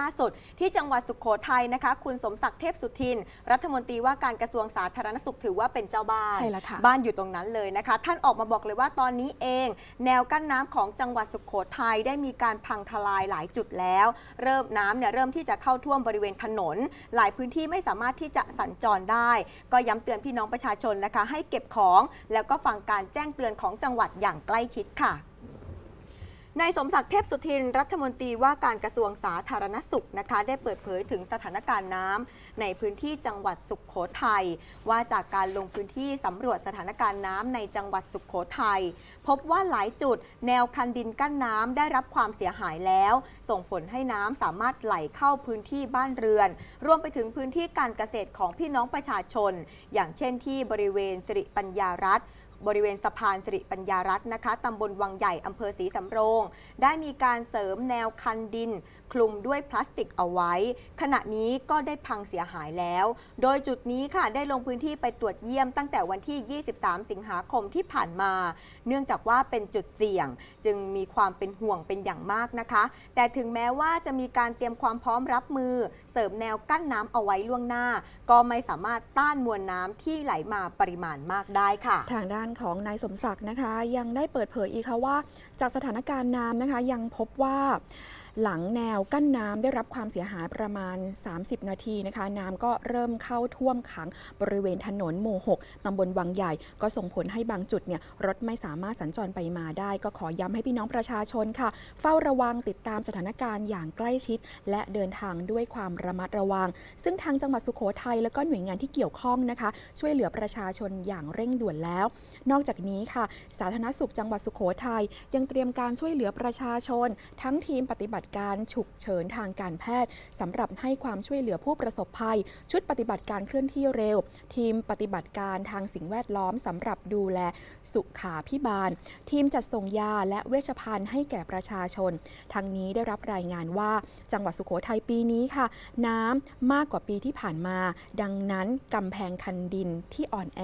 ล่าสุดที่จังหวัดสุขโขทัยนะคะ คุณสมศักดิ์เทพสุทิน รัฐมนตรีว่าการกระทรวงสาธารณสุขถือว่าเป็นเจ้าบ้านใช่แล้วค่ะบ้านอยู่ตรงนั้นเลยนะคะ ท่านออกมาบอกเลยว่าตอนนี้เอง แนวกั้นน้ำของจังหวัดสุขโขทัยได้มีการพังทลายหลายจุดแล้ว เริ่มน้ำเนี่ยเริ่มที่จะเข้าท่วมบริเวณถนน หลายพื้นที่ไม่สามารถที่จะสัญจรได้ ก็ย้ำเตือนพี่น้องประชาชนนะคะ ให้เก็บของ แล้วก็ฟังการแจ้งเตือนของจังหวัดอย่างใกล้ชิดค่ะ นายสมศักดิ์เทพสุทิน รัฐมนตรีว่าการกระทรวงสาธารณสุขนะคะ ได้เปิดเผยถึงสถานการณ์น้ำในพื้นที่จังหวัดสุขโขทัยว่าจากการลงพื้นที่สำรวจสถานการณ์น้ำในจังหวัดสุขโขทัยพบว่าหลายจุด แนวคันดินกั้นน้ำได้รับความเสียหายแล้ว ส่งผลให้น้ำสามารถไหลเข้าพื้นที่บ้านเรือน รวมไปถึงพื้นที่การเกษตรของพี่น้องประชาชน อย่างเช่นที่บริเวณสิริปัญญารัฐ บริเวณสะพานสิริปัญญารัตน์นะคะตำบลวังใหญ่อำเภอศรีสำโรง ได้มีการเสริมแนวคันดิน คลุมด้วยพลาสติกเอาไว้ ขณะนี้ก็ได้พังเสียหายแล้ว โดยจุดนี้ค่ะได้ลงพื้นที่ไปตรวจเยี่ยมตั้งแต่วันที่ 23 สิงหาคมที่ผ่านมา เนื่องจากว่าเป็นจุดเสี่ยง จึงมีความเป็นห่วงเป็นอย่างมากนะคะ แต่ถึงแม้ว่าจะมีการเตรียมความพร้อมรับมือ เสริมแนวกั้นน้ำเอาไว้ล่วงหน้า ก็ไม่สามารถต้านมวลน้ำที่ไหลมาปริมาณมากได้ค่ะ ทางด้านของนายสมศักดิ์นะคะ ยังได้เปิดเผยอีกค่ะว่า จากสถานการณ์น้ำนะคะ ยังพบว่า หลังแนวกั้นน้ำได้รับความเสียหายประมาณ 30 นาทีนะคะ น้ำก็เริ่มเข้าท่วมขังบริเวณถนนหมู่ 6ตำบลวังใหญ่ ก็ส่งผลให้บางจุดเนี่ยรถไม่สามารถสัญจรไปมาได้ ก็ขอย้ำให้พี่น้องประชาชนค่ะ เฝ้าระวังติดตามสถานการณ์อย่างใกล้ชิด และเดินทางด้วยความระมัดระวัง ซึ่งทางจังหวัดสุโขทัยแล้วก็หน่วยงานที่เกี่ยวข้องนะคะ ช่วยเหลือประชาชนอย่างเร่งด่วนแล้ว นอกจากนี้ค่ะ สาธารณสุขจังหวัดสุโขทัยยังเตรียมการช่วยเหลือประชาชน ทั้งทีมปฏิบัติการฉุกเฉินทางการแพทย์สำหรับให้ความช่วยเหลือผู้ประสบภัย ชุดปฏิบัติการเคลื่อนที่เร็ว ทีมปฏิบัติการทางสิ่งแวดล้อมสำหรับดูแลสุขาพิบาล ทีมจัดส่งยาและเวชภัณฑ์ให้แก่ประชาชนทางนี้ได้รับรายงานว่า จังหวัดสุโขทัยปีนี้ค่ะ น้ำมากกว่าปีที่ผ่านมา ดังนั้นกำแพงคันดินที่อ่อนแอ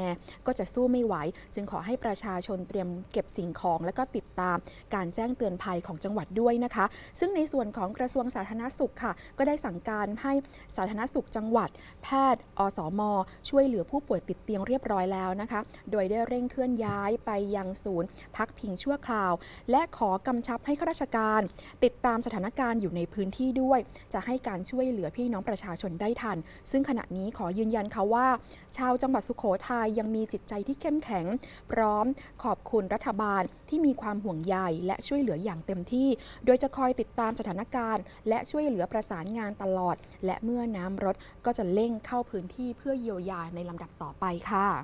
ก็จะสู้ไม่ไหว จึงขอให้ประชาชนเตรียมเก็บสิ่งของ และก็ติดตามการแจ้งเตือนภัยของจังหวัดด้วยนะคะ ซึ่งในส่วนของกระทรวงสาธารณสุขค่ะ ก็ได้สั่งการให้สาธารณสุขจังหวัด แพทย์ อสม ช่วยเหลือผู้ป่วยติดเตียงเรียบร้อยแล้วนะคะ โดยได้เร่งเคลื่อนย้ายไปยังศูนย์ พักพิงชั่วคราว และขอกำชับให้ข้าราชการ ติดตามสถานการณ์อยู่ในพื้นที่ด้วย จะให้การช่วยเหลือพี่น้องประชาชนได้ทัน ซึ่งขณะนี้ขอยืนยันค่ะว่า ชาวจังหวัดสุโขทัยยังมีจิตใจที่เข้มแข็ง พร้อมขอบคุณรัฐบาลที่มีความห่วงใยและช่วยเหลืออย่างเต็มที่ โดยจะคอยติดตามสถานการณ์ และช่วยเหลือประสานงานตลอด และเมื่อน้ำลดก็จะเร่งเข้าพื้นที่เพื่อเยียวยาในลำดับต่อไปค่ะ